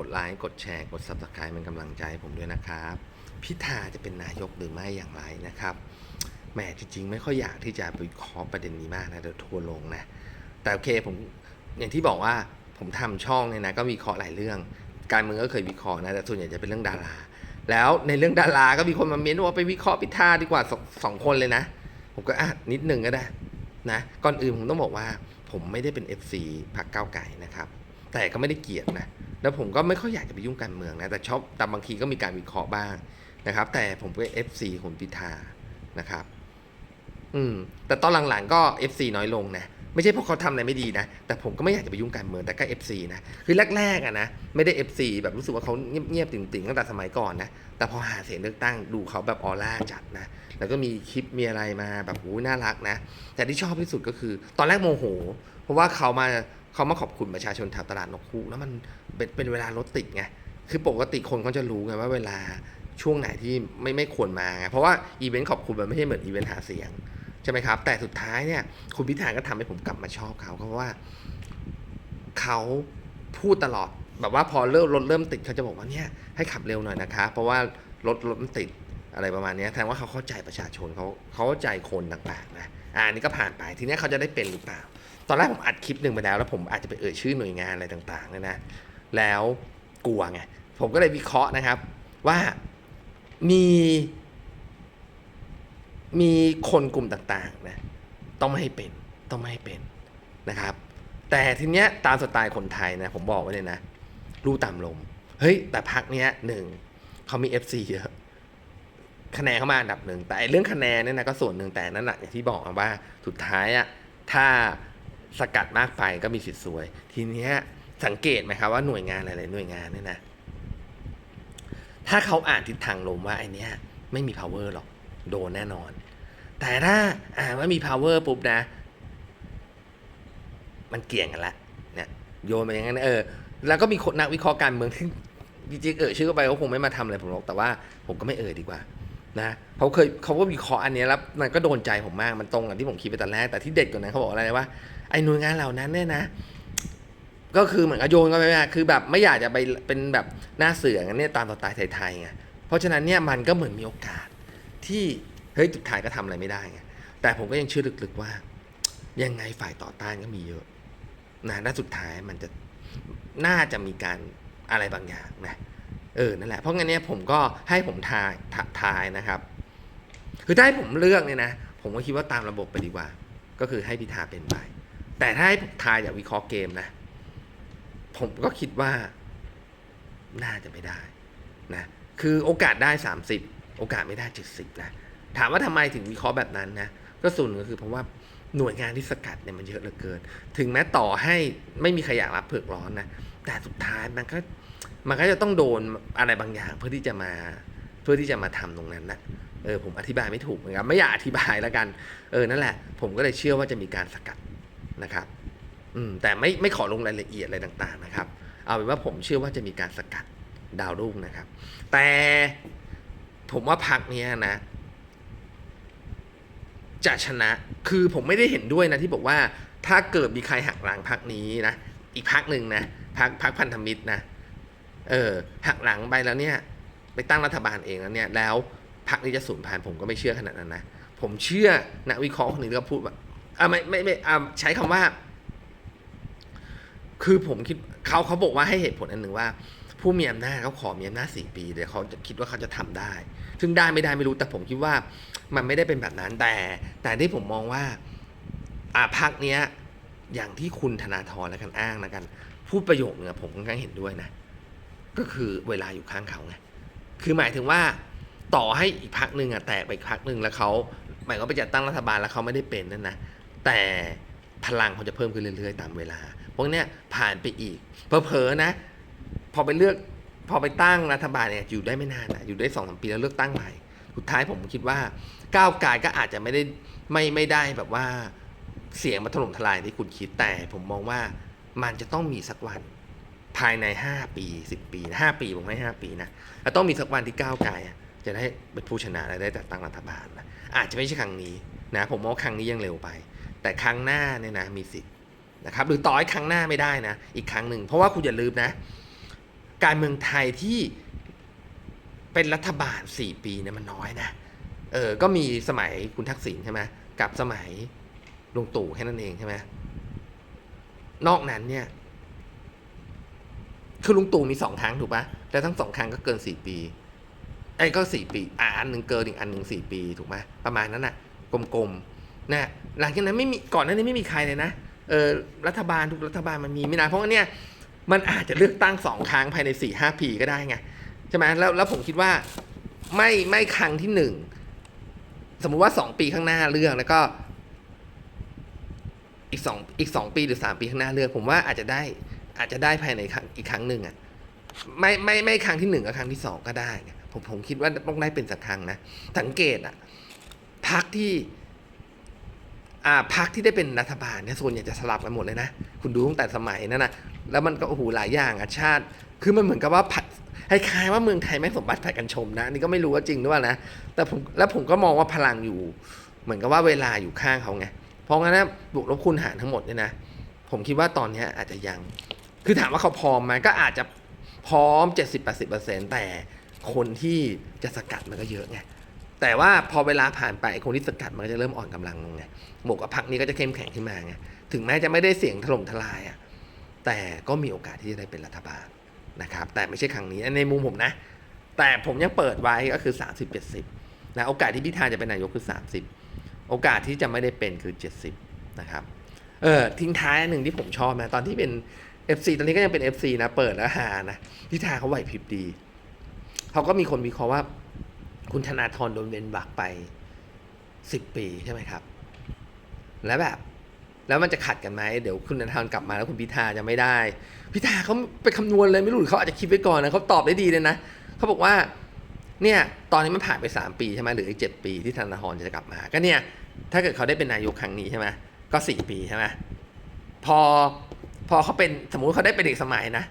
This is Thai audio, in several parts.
กดไลค์กดแชร์ กด subscribe เป็นกำลังใจให้ผมด้วยนะครับ พิธาจะเป็นนายกหรือไม่อย่างไรนะครับแหมจริงๆ ไม่ค่อยอยากที่จะไปวิเคราะห์ประเด็นนี้มากนะเดี๋ยวทัวร์ลงนะ แต่โอเคผมอย่างที่บอกว่าผมทำช่องเนี่ยนะก็วิเคราะห์หลายเรื่อง การเมืองก็เคยวิเคราะห์นะแต่ส่วนใหญ่จะเป็นเรื่องดารา แล้วในเรื่องดาราก็มีคนมาเม้นว่าไปวิเคราะห์พิธาดีกว่าสองสองคนเลยนะ ผมก็อะนิดหนึ่งก็ได้นะก่อนอื่นผมต้องบอกว่า ผมไม่ได้เป็น FC พรรคก้าวไก่นะครับ แต่ก็ไม่ได้เกลียดนะแล้วผมก็ไม่ค่อยอยากจะไปยุ่งการเมืองนะ แต่ชอบแต่บางทีก็มีการวิเคราะห์บ้างนะครับ แต่ผมเป็น FC คุณพิธานะครับ อืม แต่ตอนหลังๆก็ FC น้อยลงนะ ไม่ใช่เพราะเขาทำอะไรไม่ดีนะ แต่ผมก็ไม่อยากจะไปยุ่งการเมือง แต่ก็ FC นะ คือแรกๆอะนะ ไม่ได้ FC แบบรู้สึกว่าเขาเงียบๆติ่งๆตั้งแต่สมัยก่อนนะ แต่พอหาเสียงเลือกตั้งดูเขาแบบออร่าจัดนะ แล้วก็มีคลิปมีอะไรมาแบบโอ้น่ารักนะ แต่ที่ชอบที่สุดก็คือ ตอนแรกโมโห เพราะว่าเขามา เขามาขอบคุณประชาชนแถวตลาดนกฮูกแล้วมันเป็นเป็นเวลารถติดไงคือปกติคนเขาจะรู้ไงว่าเวลาช่วงไหนที่ไม่ไม่ควรมาไงเพราะว่าอีเวนต์ขอบคุณมันไม่ใช่เหมือนอีเวนต์หาเสียงใช่ไหมครับ แต่สุดท้ายเนี่ยคุณพิธาก็ทำให้ผมกลับมาชอบเขาเพราะว่าเขาพูดตลอดแบบว่าพอเริ่มรถเริ่มติดเขาจะบอกว่าเนี่ยให้ขับเร็วหน่อยนะคะ เพราะว่ารถรถมันติดอะไรประมาณนี้แสดงว่าเขาเข้าใจประชาชนเขาเขาเข้าใจคนต่างๆนะอ่าอันนี้ก็ผ่านไปทีนี้เขาจะได้เป็นหรือเปล่า ตอนแรกผมอัดคลิปหนึ่งไปแล้ว แล้วผมอาจจะไปเอ่ยชื่อหน่วยงานอะไรต่างๆเนี่ยนะ แล้วกลัวไง ผมก็เลยวิเคราะห์นะครับ ว่ามี มีคนกลุ่มต่างๆนะต้องไม่ให้เป็นต้องไม่ให้เป็นนะครับ แต่ทีเนี้ยตามสไตล์คนไทยนะ ผมบอกไว้เลยนะ รู้ตามลม เฮ้ย แต่พักเนี้ยหนึ่งเขามี FC เยอะคะแนนเข้ามาอันดับหนึ่งแต่เรื่องคะแนนเนี่ยนะก็ส่วนหนึ่งแต่นั่นแหละอย่างที่บอกว่าสุดท้ายอะถ้า สกัดมากไปก็มีสิทธิ์ซวย ทีนี้สังเกตไหมครับว่าหน่วยงานหลายๆหน่วยงานเนี่ยนะ ถ้าเขาอ่านทิศทางลมว่าไอเนี้ยไม่มี power หรอก โดนแน่นอน แต่ถ้าอ่านว่ามี power ปุ๊บนะ มันเกี่ยงกันละเนี่ยโยนไปอย่างนั้นเออ แล้วก็มีคนนักวิเคราะห์การเมืองที่จริงๆเออชื่อเข้าไปเขาคงไม่มาทำอะไรผมหรอกแต่ว่าผมก็ไม่เอ่ยดีกว่านะเขาเคยเขาก็วิเคราะห์อันเนี้ยแล้วมันก็โดนใจผมมากมันตรงกับที่ผมคิดไปตอนแรกแต่ที่เด็ดกว่านั้นเขาบอกอะไรว่า ไอ้หน่วยงานเหล่านั้นเนี่ยนะ ก็คือเหมือนกับโยนก็ไปว่าคือแบบไม่อยากจะไปเป็นแบบหน้าเสือกันเนี่ยตามสไตล์ไทยๆไงเพราะฉะนั้นเนี่ยมันก็เหมือนมีโอกาสที่เฮ้ยสุดท้ายก็ทำอะไรไม่ได้ไงแต่ผมก็ยังเชื่อลึกๆว่า ยังไงฝ่ายต่อต้านก็มีเยอะนะและสุดท้ายมันจะน่าจะมีการอะไรบางอย่างนะเออนั่นแหละเพราะงั้นเนี่ยผมก็ให้ผมทายทายนะครับ คือถ้าให้ผมเลือกเนี่ยนะ ผมก็คิดว่าตามระบบไปดีกว่า ก็คือให้พิธาเป็นไป แต่ถ้าให้ผมทายจากวิเคราะห์เกมนะ ผมก็คิดว่า น่าจะไม่ได้นะ คือโอกาสได้ 30 โอกาสไม่ได้ 70 นะ ถามว่าทำไมถึงวิเคราะห์แบบนั้นนะ ก็ส่วนหนึ่งก็คือเพราะว่าหน่วยงานที่สกัดเนี่ยมันเยอะเหลือเกิน ถึงแม้ต่อให้ไม่มีใครอยากรับเผือกร้อนนะ แต่สุดท้ายมันก็มันก็จะต้องโดนอะไรบางอย่างเพื่อที่จะมาเพื่อที่จะมาทำตรงนั้นนะเออผมอธิบายไม่ถูกเหมือนกันไม่อยากอธิบายแล้วกัน เออนั่นแหละ ผมก็เลยเชื่อว่าจะมีการสกัด นะครับอืมแต่ไม่ไม่ขอลงรายละเอียดอะไรต่างๆนะครับ เอาเป็นว่าผมเชื่อว่าจะมีการสกัดดาวรุ่งนะครับ แต่ผมว่าพักนี้นะ จะชนะคือผมไม่ได้เห็นด้วยนะที่บอกว่าถ้าเกิดมีใครหักหลังพักนี้นะ อีกพักหนึ่งนะพักพักพันธมิตรนะเออหักหลังไปแล้วเนี่ย ไปตั้งรัฐบาลเองแล้วเนี่ย แล้วพักนี้จะสูญพันธุ์ผมก็ไม่เชื่อขนาดนั้นนะ ผมเชื่อนักวิเคราะห์คนนึงก็พูดว่า อ่าไม่ไม่ไม่อ่าใช้คำว่า คือผมคิดเขาเขาบอกว่าให้เหตุผลอันหนึ่งว่า ผู้มีอำนาจเขาขอมีอำนาจสี่ปีเดี๋ยวเขาจะคิดว่าเขาจะทำได้ ซึ่งได้ไม่ได้ไม่รู้แต่ผมคิดว่า มันไม่ได้เป็นแบบนั้นแต่ แต่ที่ผมมองว่า อ่าพักเนี้ย อย่างที่คุณธนาธรและกันอ้างนะกันพูดประโยคเนี่ยผมค่อนข้างเห็นด้วยนะ ก็คือเวลาอยู่ข้างเขาไงคือหมายถึงว่าต่อให้อีกพักหนึ่งอะแตกไปอีกพักหนึ่งแล้วเขาหมายก็ไปจัดตั้งรัฐบาลแล้วเขาไม่ได้เป็นนั่นนะ แต่พลังเขาจะเพิ่มขึ้นเรื่อยๆ ตามเวลาพวกเนี้ยผ่านไปอีกเผลอๆนะ พอไปเลือกพอไปตั้งรัฐบาลเนี่ยอยู่ได้ไม่นานนะอยู่ได้สองสามปีแล้วเลือกตั้งใหม่ สุดท้ายผมคิดว่าก้าวไกลก็อาจจะไม่ได้ไม่ไม่ได้แบบว่าเสียงมาถล่มทลายที่คุณคิดแต่ผมมองว่ามันจะต้องมีสักวันภายใน 5 ปี 10 ปีห้าปีผมให้5ปีนะแล้วต้องมีสักวันที่ก้าวไกลจะได้เป็นผู้ชนะและได้จัดตั้งรัฐบาลนะอาจจะไม่ใช่ครั้งนี้นะผมมองว่าครั้งนี้ยังเร็วไป แต่ครั้งหน้าเนี่ยนะมีสิทธิ์นะครับหรือต่อให้ครั้งหน้าไม่ได้นะ อีกครั้งหนึ่ง เพราะว่าคุณอย่าลืมนะ การเมืองไทยที่เป็นรัฐบาลสี่ปีเนี่ยมันน้อยนะเออก็มีสมัยคุณทักษิณใช่ไหมกับสมัยลุงตู่แค่นั้นเองใช่ไหมนอกนั้นเนี่ย คือลุงตู่มีสองครั้งถูกปะแต่ทั้งสองครั้งก็เกินสี่ปีไอ้ก็สี่ปีอะอันหนึ่งเกินอีกอันหนึ่งสี่ปีถูกไหมประมาณนั้นน่ะกลมๆ นะหลังจากนั้นไม่มีก่อนหน้านี้ไม่มีใครเลยนะเออรัฐบาลทุกรัฐบาลมันมีไม่นานเพราะว่าเนี่ยมันอาจจะเลือกตั้งสองครั้งภายในสี่ห้าปีก็ได้ไงใช่ไหมแล้วแล้วผมคิดว่าไม่ไม่ครั้งที่หนึ่งสมมุติว่าสองปีข้างหน้าเลือกแล้วก็ อีกสองอีกสองปีหรือสามปีข้างหน้าเลือกผมว่าอาจจะได้อาจจะได้ภายในครั้งอีกครั้งหนึ่งอะไม่ไม่ไม่ครั้งที่หนึ่งกับครั้งที่สองก็ได้ ผมผมคิดว่าต้องได้เป็นสักครั้งนะสังเกตอะพักที่ พักที่ได้เป็นรัฐบาลเนี่ยส่วนใหญ่จะสลับกันหมดเลยนะ คุณดูตั้งแต่สมัยนั้นนะแล้วมันก็โอ้โหหลายอย่างอะชาติ คือมันเหมือนกับว่าผัดคล้ายๆว่าเมืองไทยไม่สมบัติผัดกันชมนะนี่ก็ไม่รู้ว่าจริงหรือเปล่านะแต่ผมแล้วผมก็มองว่าพลังอยู่ เหมือนกับว่าเวลาอยู่ข้างเขาไงเพราะงั้นนะบวกลบคูณหารทั้งหมดเนี่ยนะผมคิดว่าตอนนี้อาจจะยัง คือถามว่าเขาพร้อมไหมก็อาจจะพร้อม 70-80%แต่คนที่จะสกัดมันก็เยอะไง แต่ว่าพอเวลาผ่านไปคนที่สกัดมันก็จะเริ่มอ่อนกำลังลงไงบวกกับพักนี้ก็จะเข้มแข็งขึ้นมาไงถึงแม้จะไม่ได้เสียงถล่มทลายอะแต่ก็มีโอกาสที่จะได้เป็นรัฐบาลนะครับ แต่ไม่ใช่ครั้งนี้ในมุมผมนะ แต่ผมยังเปิดไว้ก็คือ 30-70นะโอกาสที่พิธาจะเป็นนายกคือ 30 โอกาสที่จะไม่ได้เป็นคือ 70 นะครับเออทิ้งท้ายหนึ่งที่ผมชอบนะตอนที่เป็น FC ตอนนี้ก็ยังเป็น FC นะเปิดแล้วหานะพิธาเขาไหวพริบดีเขาก็มีคนวิเคราะห์ว่า คุณธนาธรโดนเวนบักไปสิบปีใช่ไหมครับ แล้วแบบ แล้วมันจะขัดกันไหมเดี๋ยวคุณธนาธรกลับมาแล้วคุณพิธาจะไม่ได้ พิธาเขาไปคำนวณเลยไม่รู้หรือเขาอาจจะคิดไว้ก่อนนะเขาตอบได้ดีเลยนะเขาบอกว่าเนี่ยตอนนี้มันผ่านไปสามปีใช่ไหมหรืออีกเจ็ดปีที่ธนาธรจะกลับมา ก็เนี่ยถ้าเกิดเขาได้เป็นนายกครั้งนี้ใช่ไหมก็สี่ปีใช่ไหมพอพอเขาเป็นสมมุติเขาได้เป็นเด็กสมัยนะ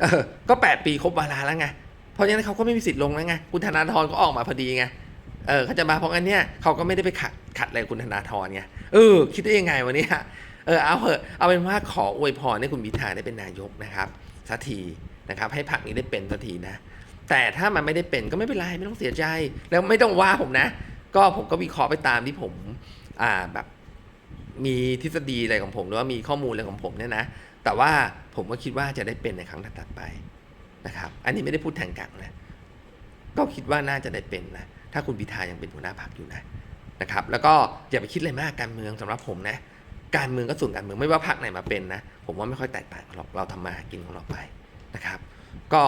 เออก็แปดปีครบวาระแล้วไง เพราะฉะนั้นเขาก็ไม่มีสิทธิ์ลงแล้วไงคุณธนาธรก็ออกมาพอดีไงเออเขาจะมาเพราะงั้นเนี่ยเขาก็ไม่ได้ไปขัดขัดอะไรคุณธนาธรไงเออคิดได้ยังไงวันนี้เออเอาเถอะเอาเป็นว่าขออวยพรให้คุณพิธาได้เป็นนายกนะครับสักทีนะครับ ให้พรรคนี้ได้เป็นสักทีนะ แต่ถ้ามันไม่ได้เป็นก็ไม่เป็นไรไม่ต้องเสียใจ แล้วไม่ต้องว่าผมนะ ก็ผมก็วิเคราะห์ไปตามที่ผมอ่าแบบมีทฤษฎีอะไรของผมหรือว่ามีข้อมูลอะไรของผมเนี่ยนะ แต่ว่าผมก็คิดว่าจะได้เป็นในครั้งถัดไป นะครับ อันนี้ไม่ได้พูดแทงกักนะ ก็คิดว่าน่าจะได้เป็นนะ ถ้าคุณพิธายังเป็นหัวหน้าพรรคอยู่นะนะครับ แล้วก็อย่าไปคิดอะไรมากการเมืองสำหรับผมนะ การเมืองก็ส่วนการเมืองไม่ว่าพรรคไหนมาเป็นนะ ผมว่าไม่ค่อยแตกต่างกันหรอก เราทำมาหากินของเราไปนะครับ ก็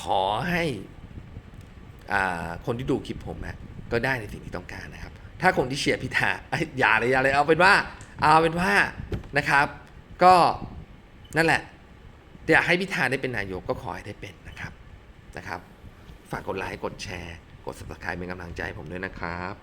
ขอให้คนที่ดูคลิปผมนะก็ได้ในสิ่งที่ต้องการนะครับ ถ้าคนที่เชียร์พิธาอ้ยอย่าเลยอย่าเลยเอาเป็นว่า เอาเป็นว่านะครับ ก็นั่นแหละ อยากให้พิธาได้เป็นนายกก็ขอให้ได้เป็นนะครับนะครับ ฝากกดไลค์กดแชร์ กด subscribe เป็นกำลังใจผมด้วยนะครับ